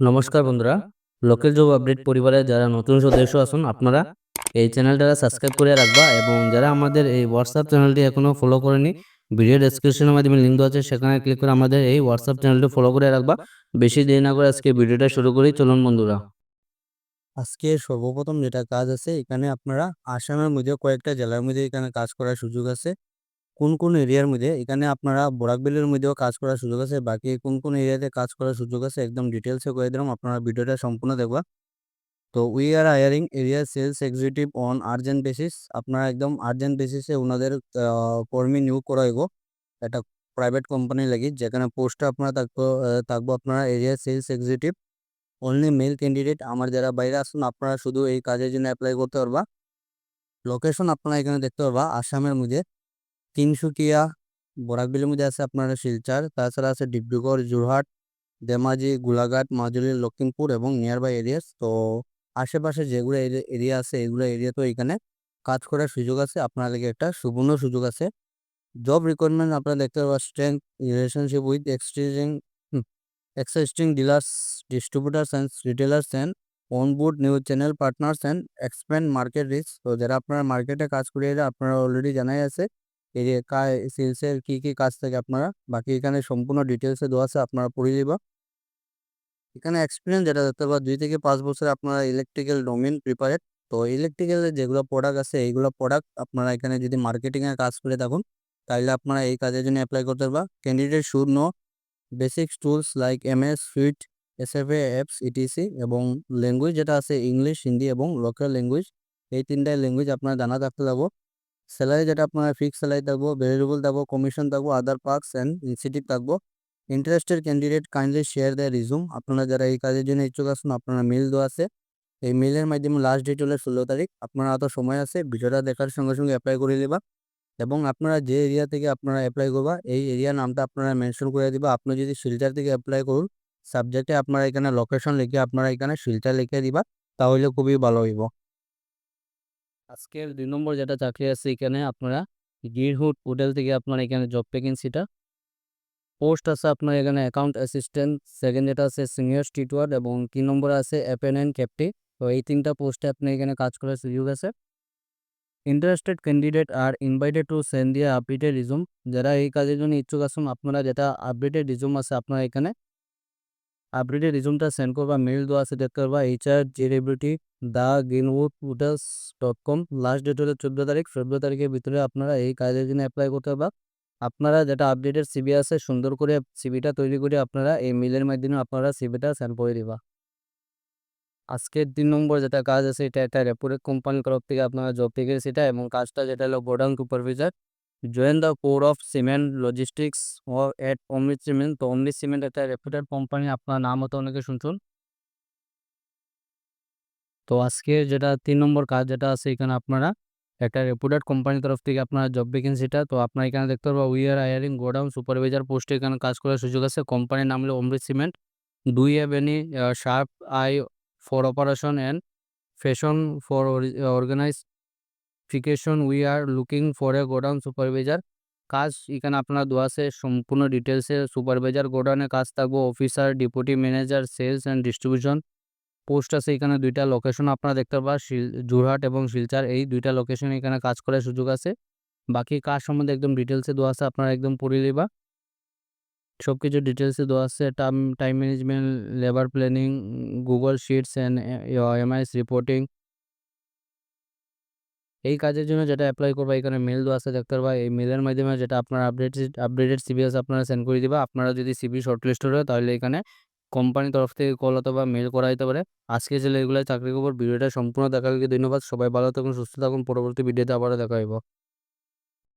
নমস্কার বন্ধুরা। Local job update পরিবারের যারা নতুন সদস্য আসুন আপনারা এই চ্যানেলটা সাবস্ক্রাইব করে রাখবা এবং যারা আমাদের এই হোয়াটসঅ্যাপ চ্যানেলটি এখনও ফলো করেনি ভিডিও ডেসক্রিপশনের মাধ্যমে লিঙ্ক দেওয়া আছে, সেখানে ক্লিক করে আমাদের এই হোয়াটসঅ্যাপ চ্যানেলটি ফলো করে রাখবা। বেশি দেরি না করে আজকে ভিডিওটা শুরু করি, চলুন বন্ধুরা। আজকে সর্বপ্রথম যেটা কাজ আছে, এখানে আপনারা আসামের মধ্যে কয়েকটা জেলার মধ্যে এখানে কাজ করার সুযোগ আছে। কোন কোন এরিয়ার মধ্যে? এখানে আপনারা বরাকবেলের মধ্যেও কাজ করার সুযোগ আছে। বাকি কোন কোন এরিয়াতে কাজ করার সুযোগ আছে একদম ডিটেলসে করে দিলাম। আপনারা ভিডিওটা সম্পূর্ণ দেখবা। তো we are hiring area sales executive on urgent basis আপনারা একদম আর্জেন্ট বেসিসে ওনাদের কর্মী নিয়োগ করা হইব। একটা প্রাইভেট কোম্পানি লাগি। যেখানে পোস্টটা আপনারা থাকব থাকব আপনারা area sales executive only male candidate আমার যারা বাইরে আসুন আপনারা শুধু এই কাজের জন্য অ্যাপ্লাই করতে পারবা। লোকেশন আপনারা এখানে দেখতে পারবা। আসামের মধ্যে। তিনসুকিয়া বরাকবিলের মধ্যে আছে আপনার শিলচর তাছাড়া আছে ডিব্রুগড় যোরহাট ধেমাজি গোলাঘাট মাজুলি লখিমপুর এবং নিয়ার বাই এরিয়াস তো আশেপাশে যেগুলো এরিয়া আছে এগুলো এরিয়া তো এখানে কাজ করার সুযোগ আছে। আপনার লাগে একটা সুবর্ণ সুযোগ আছে। জব রিকোয়ারমেন্ট আপনারা দেখতে পারবা strength relationship with exchanging existing dealers, distributors and retailers and onboard new channel partners and expand market reach তো যারা আপনারা মার্কেটে কাজ করে এরা আপনারা অলরেডি জানাই আছে। এই যে সেলসের কি কি কাজ থাকে আপনারা? বাকি এখানে সম্পূর্ণ ডিটেলসে দেওয়া আছে, আপনারা পড়ে যাবা এখানে এক্সপিরিয়েন্স যেটা দেখতে পাবা দুই থেকে পাঁচ বছর আপনারা ইলেকট্রিক্যাল ডোমেন প্রিপারেড তো ইলেকট্রিক্যালের যেগুলো প্রোডাক্ট আছে, এইগুলো প্রোডাক্ট আপনারা এখানে যদি মার্কেটিংয়ের কাজ করে থাকুন তাহলে আপনারা এই কাজের জন্য অ্যাপ্লাই করতে পারবা। Candidate should know basics tools like M MS suite SFA apps etc এবং ল্যাঙ্গুয়েজ যেটা আছে ইংলিশ হিন্দি এবং লোকাল ল্যাঙ্গুয়েজ এই তিনটাই ল্যাঙ্গুয়েজ আপনার জানা থাকতে থাকব স্যালারি যেটা আপনার ফিক্স স্যালারি থাকব, ভেরিয়েবল থাকব, কমিশন থাকব, আদার পার্কস অ্যান্ড ইনসেন্টিভ থাকব। ইন্টারেস্টেড ক্যান্ডিডেট কাইন্ডলি শেয়ার দেয় রিজুম। আপনারা যারা এই কাজের জন্য ইচ্ছুক আছেন, আপনারা মেল দেওয়া আছে। এই মেলের মাধ্যমে লাস্ট ডেট হলে ষোলো তারিখ। আপনারা অত সময় আছে, ভিডিওটা দেখার সঙ্গে সঙ্গে অ্যাপ্লাই করে দেবা এবং আপনারা যে এরিয়া থেকে আপনারা অ্যাপ্লাই করবা, এই এরিয়ার নামটা আপনারা মেনশন করে দিবা। আপনি যদি শিলচার থেকে অ্যাপ্লাই করুন সাবজেক্টে আপনারা এখানে লোকেশন লিখে, আপনারা এখানে শিলচার লিখে দিবা, তাহলে খুবই ভালো হইব। আজকের দুই নম্বর যেটা চাকরি আছে এখানে আপনারা গিরহুট হোটেল থেকে আপনার এখানে জব ভ্যাকেন্সিটা পোস্ট আছে আপনার এখানে অ্যাকাউন্ট অ্যাসিস্ট্যান্ট সেকেন্ড যেটা আছে সিনিয়র স্ট্রিটওয়ার্ড এবং তিন নম্বর আছে অ্যাপেনেন্ট ক্যাপ্টি তো এই তিনটা পোস্টে আপনি এখানে কাজ করার সুযোগ আছে। Interested candidate are invited to send দিয়ে আপডেটেড রিজুম যারা এই কাজের জন্য ইচ্ছুক আছেন, আপনারা যেটা আপডেটেড রিজুম আছে আপনারা এখানে আপডেটেড রিজুমটা সেন্ড করবা মেল দেওয়া আছে, দেখতে পারবা HR জেরেবিলিটি the Greenwood hotels dot com. Last date হলো চোদ্দ তারিখ। চোদ্দ তারিখের ভিতরে আপনারা এই কাজের জন্য অ্যাপ্লাই করতে পারবা আপনারা যেটা আপডেটেড সিবি আছে, সুন্দর করে সিবিটা তৈরি করে আপনারা এই মেলের মাধ্যমে আপনারা সিবিটা সেন্ড করে দিবা। আজকের তিন নম্বর যেটা কাজ আছে, এটা একটা রেপুরেট কোম্পানির তরফ থেকে আপনারা জব থেকে সেটা এবং কাজটা যেটা হলো godown supervisor join the core of cement logistics O at Amrit cement তো অমৃত সিমেন্ট একটা রেপুটেড কোম্পানি আপনার নাম হতো অনেকে শুনছেন। তো আজকে যেটা তিন নম্বর কাজ যেটা আছে এখানে আপনারা একটা রেপুটেড কোম্পানির তরফ থেকে আপনার জব ভ্যাকেন্সিটা তো আপনার এখানে দেখতে পারব we are hiring godown supervisor পোস্টে এখানে কাজ করার সুযোগ আছে। কোম্পানির নাম হলো অমৃত সিমেন্ট দুই have sharp eye for operation and passion for or- organization. We are looking for a godown supervisor কাজ এখানে আপনার দেওয়া আছে সম্পূর্ণ ডিটেলসে সুপারভাইজার গোডাউনে কাজ থাকব। Officer deputy manager sales and distribution post আছে এখানে দুইটা লোকেশন আপনারা দেখতে পাবেন যোরহাট এবং শিলচর। এই দুইটা লোকেশন এখানে কাজ করার সুযোগ আছে। বাকি কাজ সম্বন্ধে একদম ডিটেলসে দেওয়া আছে, আপনারা একদম পড়ে নেবা। সব কিছু ডিটেলসে দেওয়া আছে, time time management labour planning Google sheets and MIS reporting এই কাজের জন্য যেটা অ্যাপ্লাই করবা, এখানে মেল দেওয়া আছে, দেখতে পারবা। এই মেলের মাধ্যমে যেটা আপনার আপডেট আপডেটেড সিবি আছে, আপনারা সেন্ড করে দিবা। আপনারা যদি সিবি শর্টলিস্ট হয় তাহলে এখানে কোম্পানির তরফ থেকে কল অথবা মেল করা যেতে পারে। আজকে ছেলে এগুলো চাকরির খবর, ভিডিওটা সম্পূর্ণ দেখা দেখার ধন্যবাদ। সবাই ভালো থাকুন, সুস্থ থাকুন। পরবর্তী ভিডিওতে আবারও দেখা হইব।